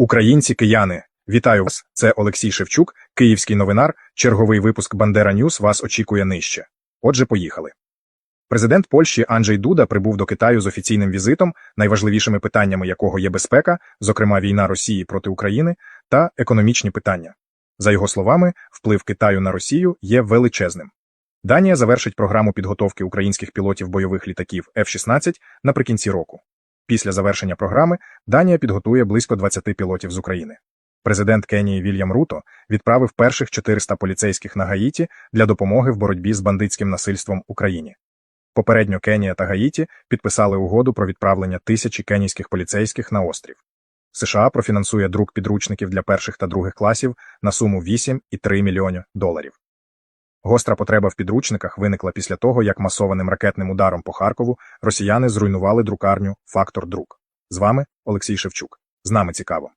Українці, кияни, вітаю вас. Це Олексій Шевчук, київський новинар. Черговий випуск Бандера Ньюс вас очікує нижче. Отже, поїхали. Президент Польщі Анджей Дуда прибув до Китаю з офіційним візитом, найважливішими питаннями якого є безпека, зокрема війна Росії проти України, та економічні питання. За його словами, вплив Китаю на Росію є величезним. Данія завершить програму підготовки українських пілотів бойових літаків F-16 наприкінці року. Після завершення програми Данія підготує близько 20 пілотів з України. Президент Кенії Вільям Руто відправив перших 400 поліцейських на Гаїті для допомоги в боротьбі з бандитським насильством Україні. Попередньо Кенія та Гаїті підписали угоду про відправлення тисячі кенійських поліцейських на острів. США профінансує друк підручників для перших та других класів на суму 8,3 мільйонів доларів. Гостра потреба в підручниках виникла після того, як масованим ракетним ударом по Харкову росіяни зруйнували друкарню Фактор Друк. З вами Олексій Шевчук. З нами цікаво.